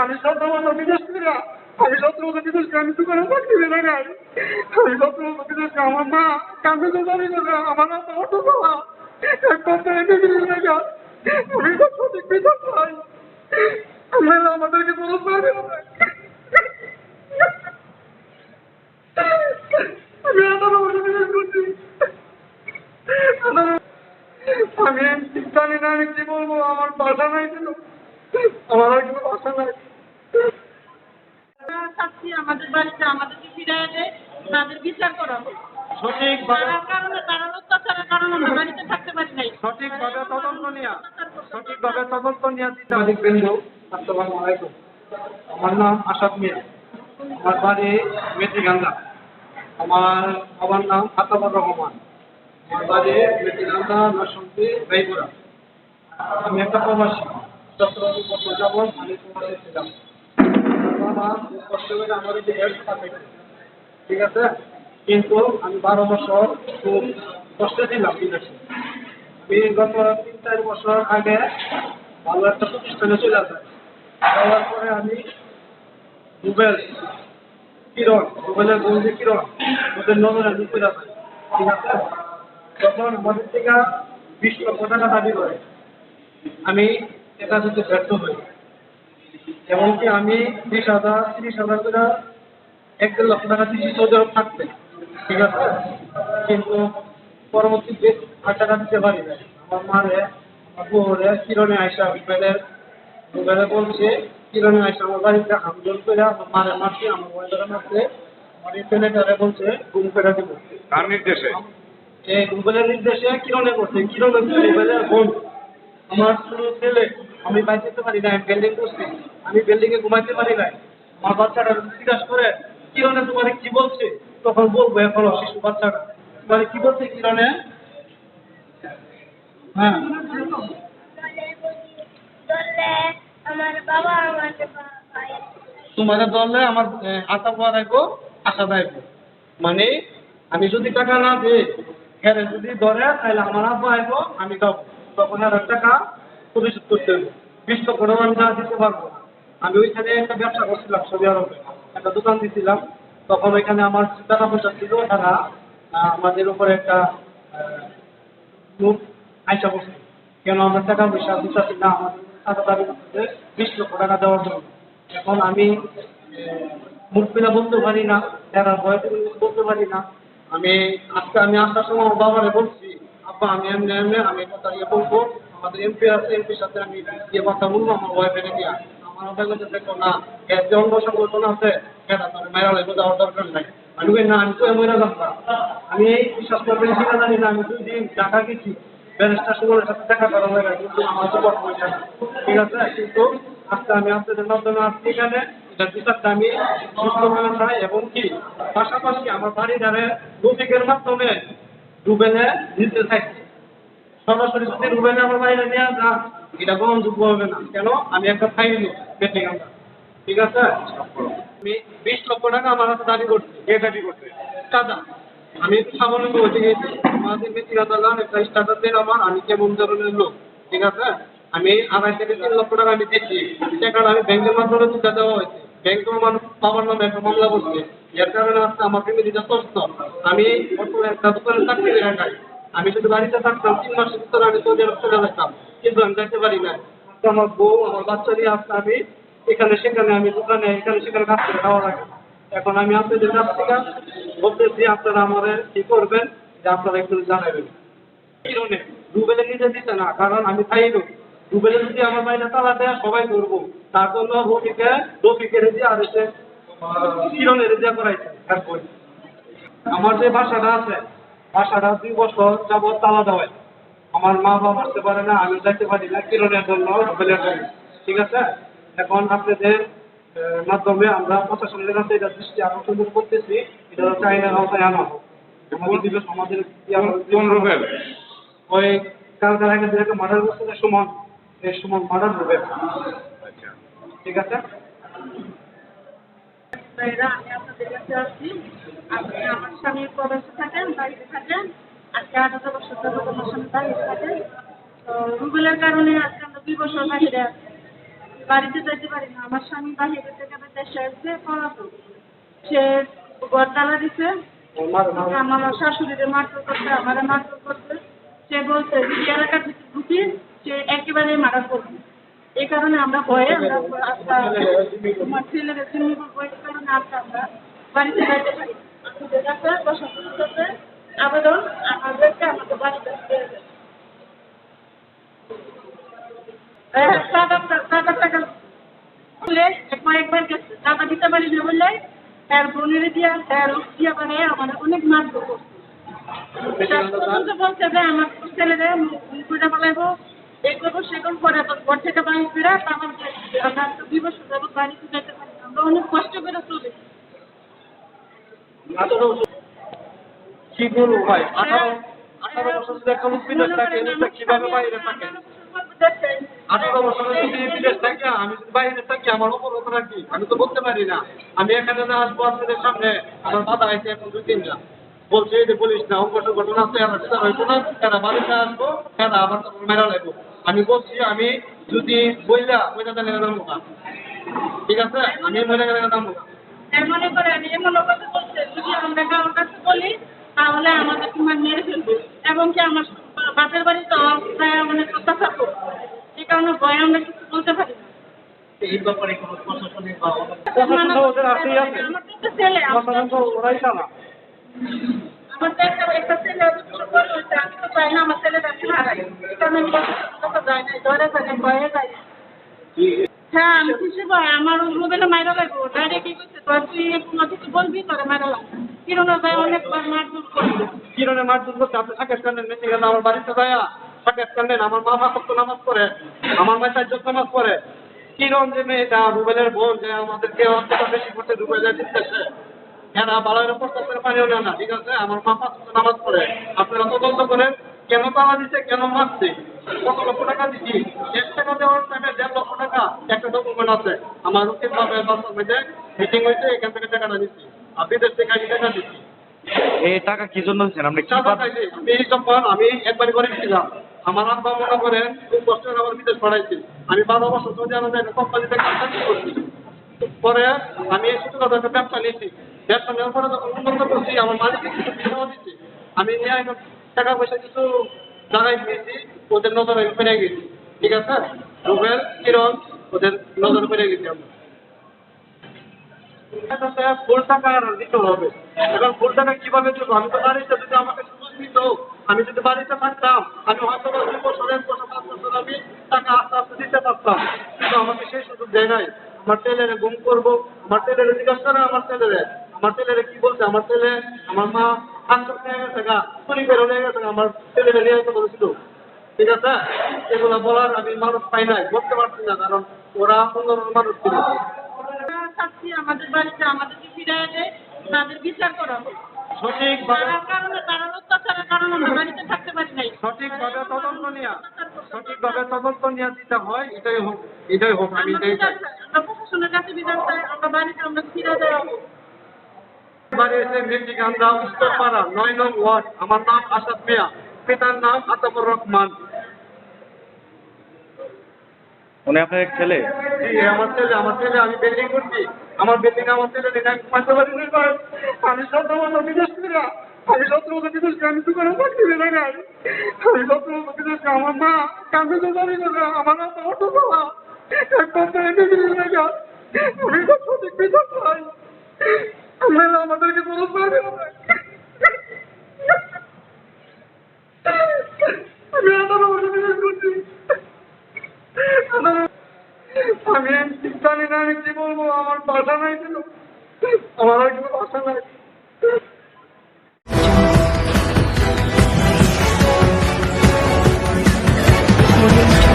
আমি সতেরো বছর বিদেশ আমি করে আমি দোকানে চাকরি করে নাই আমি বিদেশ আমার মা কান্দে তো জানি না আমার মা অটো চালা এক কোম্পানি ডিগ্রি লেখা আমি তো সঠিক বিচার আমরা আমাদেরকে কোনো পাবে আমি বছর বিদেশ করছি। আমি জানি না আমি কি বলব। আমার ভাষা নাই ছিল। আমার আর কোনো ভাষা নাই। আমাদের বাড়িতে আমাদেরকে ফিরিয়ে দেয় তাদের বিচার করা হোক। সঠিকভাবে কারণে তারা অত্যাচারের কারণে আমরা বাড়িতে থাকতে পারি নাই। সঠিকভাবে তদন্ত নিয়ে সঠিকভাবে তদন্ত নিয়ে সাংবাদিক বিন্দু আসসালামু আলাইকুম। আমার নাম আসাদ মিয়া। আমার বাড়ি মেথিগান্দা আমার বাবার নাম আতাবর রহমান। আমার বাড়ি রায়পুরা আমি একটা প্রবাসী। যাবৎ আমি প্রবাসী ছিলাম। ঠিক আছে? কিন্তু আমি বারো বছর খুব বিদেশে। আমি গত তিন, চার বছর আগে ভালো একটা প্রতিষ্ঠানে চলে আসে যাওয়ার পরে আমি রুবেল কিরণ বন্ধু কিরণ, ওদের নজরে ঠিক আছে? তখন থেকে বিশ লক্ষ টাকা দাবি করে। আমি এটা যদি ব্যর্থ হই এমনকি আমি বিশ হাজার তিরিশ হাজার করে এক দেড় লক্ষ টাকা দিচ্ছি সৌদি আরব থাকতে ঠিক আছে? কিন্তু পরবর্তীতে আর টাকা দিতে পারি না আমার মারে বউরে কিরণে আইসা মোবাইলের মোবাইলে বলছে কিরণে আইসা আমার বাড়িতে হামদল করে আমার মারে মারছে আমার বউয়ের মারছে। আমার ছেলেটারে বলছে গুম করে দেবো। কার নির্দেশে? এই গুগলের নির্দেশে কিরণে করছে। কিরণ মোবাইলের বোন। আমার ছোট ছেলে, আমি বাঁচতে পারি না বিল্ডিং করছি। আমি বিল্ডিং এ ঘুমাইতে পারি না আমার বাচ্চাটা জিজ্ঞাসা করে, কিরণে, তোমার কি বলছে? তখন বলব, এখনও শিশু বাচ্চাটা। তোমার কি বলছে, কিরণে? হ্যাঁ। দলে আমার আশা পাওয়া রাখব আশা রাখব মানে আমি যদি টাকা না দিই হ্যাঁ যদি ধরে, তাহলে আমার আব্বা আইবো, আমি যাব তখন আর টাকা পরিশোধ করতে হবে। বিশ লক্ষ টাকা আমি না দিতে পারব আমি ওইখানে একটা ব্যবসা করছিলাম সৌদি আরবে। একটা দোকান তখন ওইখানে আমার টাকা পয়সা ছিল আমাদের উপরে একটা আইসা কেন টাকা পয়সা দিতেছি না দাবি করতেছে বিশ লক্ষ টাকা দেওয়ার জন্য। এখন আমি মুখ বলতে পারি না যারা বয়সে বলতে পারি না। আমি আজকে আমি আসার সময় বাবারে বলছি আব্বা আমি এমনি এমনি আমি এই কথা ইয়ে বলব। আমাদের এমপি আছে এমপির সাথে আমি ইয়ে কথা বলব আমার ওয়াইফের দিয়া। আমার ওটা কাছে দেখো না এর যে অঙ্গ সংগঠন আছে সেটা লাগবে দরকার নাই। আমি বলি, না আমি তো মরে যাব না। আমি এই বিশ্বাস কিনা জানি না আমি দুই দিন ঢাকা গেছি। ব্যারিস্টার সাথে দেখা করা হয়ে গেছে কিন্তু আমার তো কথা ঠিক আছে কিন্তু আজকে আমি আপনাদের মাধ্যমে আসছি এখানে। এটা আমি এবং কি? পাশাপাশি আমার বাড়ি ধারে রফিকের মাধ্যমে রুবেলে নিতে থাকছে সরাসরি যদি রুবেলে আমার বাইরে যা এটা গ্রহণযোগ্য হবে না। কেন? আমি একটা ফাইল পেটে ঠিক আছে? আমি বিশ লক্ষ টাকা আমার হাতে দাবি করছি। দাবি করছে? আমি আমাদের একটা স্টার্টার আমার। আমি কেমন ধরনের লোক? ঠিক আছে? আমি আড়াই থেকে তিন লক্ষ টাকা আমি দিচ্ছি। টাকাটা আমি ব্যাংকের মাধ্যমে তুলে দেওয়া হয়েছে। ব্যাংক আমার বাবার নামে একটা মামলা করছে। এর কারণে আমার ফ্যামিলিটা তস্ত আমি একটা দোকানে চাকরি করে খাই আমি যদি বাড়িতে থাকতাম, তিন আমি সৌদি আরব চলে কিন্তু আমি পারি না আমার বউ, আমার বাচ্চা নিয়ে আজকে আমি এখানে, সেখানে আমি দোকানে, এখানে, সেখানে কাজ করে খাওয়া লাগে। এখন আমি আপনাদের কাছ থেকে বলতেছি, আপনারা আমাদের কি করবেন, যে আপনারা একটু জানাবেন। নিজে দিতে না, কারণ আমি খাইব রুবেলে যদি আমার বাইরে তালা দেয় সবাই করব, তার জন্য রফিকে রফিকের দিয়ে আর কিরণের করাইছে তারপর আমার যে বাসাটা আছে বাসাটা দুই বছর যাবৎ তালা দেওয়ায় আমার মা বাবা আসতে পারে না আমি যাইতে পারি না কিরণের জন্য রুবেলের জন্য। ঠিক আছে? এখন আপনাদের মাধ্যমে আমরা প্রশাসনের কাছে এটা দৃষ্টি আকর্ষণ করতেছি এটা হচ্ছে আইনের আওতায় আনা হোক। আমাদের দিবস আমাদের রুবেল? ওই কালকার আগে যেটাকে মার্ডার করছে সুমন এই সুমন মার্ডার রুবেল। আচ্ছা। ঠিক আছে? ভাইরা, আমি আপনাদের কাছে আসছি আপনি আমার স্বামীর থাকেন বাড়িতে থাকেন। আজকে আঠারো বছর ধরে তোমার স্বামী বাড়িতে থাকেন তো কারণে আজকে আমরা দুই বছর বাহিরে আছি। বাড়িতে যেতে পারি না। আমার স্বামী বাহিরে থেকে দেশে পড়াতো সে গড়তালা দিছে। মার মার আমার শাশুড়িরে মারধর করছে আমারে মারধর করছে। সে বলছে এলাকার ঢুকি সে একেবারে মারা করবে এই কারণে আমরা ভয়ে আমরা ছেলের কারণে আজকে আমরা বাড়িতে যাইতে পারি। আমাদের কাছে প্রশাসনের কাছে আবেদন আমাদেরকে আমাদের বাড়িতে হ্যাঁ, টাকা টাকা টাকা বলে কয়েকবার টাকা দিতে পারি না বললে তার বোনের দিয়া তার দিয়া মানে আমার অনেক মারধর করছে। বলছে যে আমার ছেলেদের মুখটা পালাইবো এই করব সে করব পরে ঘর থেকে বাড়ি ফিরে আমার আমরা তো দুই বছর যাব বাড়িতে যেতে পারি আমরা অনেক কষ্ট করে চলি। কি বলব ভাই? আঠারো আঠারো বছর একটা লোক থাকে কীভাবে বাইরে থাকে? আঠারো বছরে যদি বিদেশ থাকে আমি বাইরে থাকি আমার আমি তো বলতে পারি না। আমি এখানে না আসব আপনাদের সামনে। আমার বাধা আছে এখন দুই তিনটা। বলছে যে বলিস না অঙ্ক ঘটনা আছে আমার হইতো না তারা বাড়িতে আসব তারা আবার তখন মেরা লাগবো? আমি বলছি আমি যদি বইলা বইলা জানি না নামবো না। ঠিক আছে? আমি মনে গেলে নামবো মনে এমন কথা বলছে যদি আমরা কারোর কাছে বলি তাহলে আমাদের তোমার মেরে ফেলবে। এবং কি আমার বাপের বাড়ি তো প্রায় অনেক অত্যাচার করবে এই কারণে ভয়ে আমরা কিছু বলতে পারি না। এই ব্যাপারে কোনো প্রশাসনিক বা তো আমার তো ছেলে। তো তো তো হ্যাঁ খুশি পাই আমার মোবাইলে মাইরা লাগবো। ডাইরেক্ট কি করছে তোর তুই কোনো কিছু বলবি, তোরে মাইরা লাগবে। কিরণ ভাই অনেকবার মারধর করছে কিরণে মারধর করছে, আপনি সাকেত কান্দেন মেসে গেলে আমার বাড়িতে যায়া সাকেত কান্দেন আমার মা মা সত্য নামাজ পড়ে, আমার মা চার নামাজ পড়ে। কিরণ যে মেয়েটা, রুবেলের বোন যে আমাদেরকে অন্তত বেশি করতে রুবেলের দিতেছে হ্যাঁ না বালার প্রস্তাবের পানিও নেয় না ঠিক আছে? আমার মা পাঁচ নামাজ পড়ে। আপনারা তদন্ত করেন কেন তালা দিচ্ছে কেন মারছে? কত লক্ষ টাকা দিচ্ছি এক টাকা দেওয়ার টাকা দেড় লক্ষ টাকা একটা ডকুমেন্ট আছে। আমার বাসার মধ্যে মিটিং হয়েছে এখান থেকে টাকাটা দিচ্ছি আর বিদেশ থেকে আমি টাকা দিচ্ছি এই টাকা কি জন্য দিচ্ছেন আপনি। আমি যখন আমি একবার করে ছিলাম। আমার আব্বা মনে করেন খুব কষ্ট করে আমার বিদেশ পড়াইছি আমি বারো বছর সৌদি আরবে কোম্পানিতে কাজ করছি। পরে আমি এই ছোটখাটো একটা ব্যবসা নিয়েছি। ব্যবসা নেওয়ার পরে যখন উন্নত করছি, আমার মালিককে কিছু টাকাও দিচ্ছি। আমি নিয়ে টাকা পয়সা কিছু জায়গায় দিয়েছি, ওদের নজরে পেরে গেছি। ঠিক আছে? রুবেল, কিরণ, ওদের নজরে পেরে গেছি আমরা। ফুল ফুল আমি যদি আমাকে সুযোগ দিত, আমি যদি বাড়িতে থাকতাম, আমি হয়তো দুই বছর, এক বছর আমি টাকা আস্তে আস্তে দিতে পারতাম। কিন্তু আমাকে সেই সুযোগ দেয় নাই। আমার ছেলেরে গুম করব আমার ছেলেরে জিজ্ঞাসা করে আমার ছেলেরে। আমার ছেলেরে কি বলছে? আমার ছেলে আমার মা নিয়ে গেছে গা চুরি করে নিয়ে গেছে আমার ছেলেরে নিয়ে যেতে বলেছিল ঠিক আছে? এগুলো বলার আমি মানুষ পাই নাই বলতে পারছি না কারণ ওরা সুন্দর মানুষ ছিল। আমাদের বাড়িতে আমাদেরকে দেয় তাদের বিচার করা তার কারণে তারা অত্যাচারের কারণে বাড়িতে সঠিকভাবে তদন্ত নেওয়া সঠিকভাবে তদন্ত নেওয়া দিতে হয় এটাই হোক এটাই হোক আমি এটাই। আমরা প্রশাসনের কাছে বিচার চাই আমরা বাড়িতে আমরা ফিরে দেওয়া হোক বাড়ি এসে মেটিকান্দা উত্তরপাড়া নয় নং ওয়ার্ড। আমার নাম আসাদ মিয়া পিতার নাম আতাবুর রহমান। উনি আপনার এক ছেলে? জি আমার ছেলে আমার ছেলে আমি বিল্ডিং করছি। আমার বিল্ডিং আমার ছেলে আমি বিদেশ আমি সতেরো বছর বিদেশ করি আমি চাকরি পেলে নাই আমি বছর বিদেশ করি আমার মা কান্দে তো জানি না আমার হাতে অটো চালা এক কোম্পানি ডিগ্রি লেখা আমি তো সঠিক বিচার চাই আপনারা আমাদেরকে কোনো পারবে না আমি বছর বিদেশ করছি। আমি জানি না আমি কি বলব। আমার ভাষা নাই ছিল। আমার আর কোনো ভাষা নাই। audio.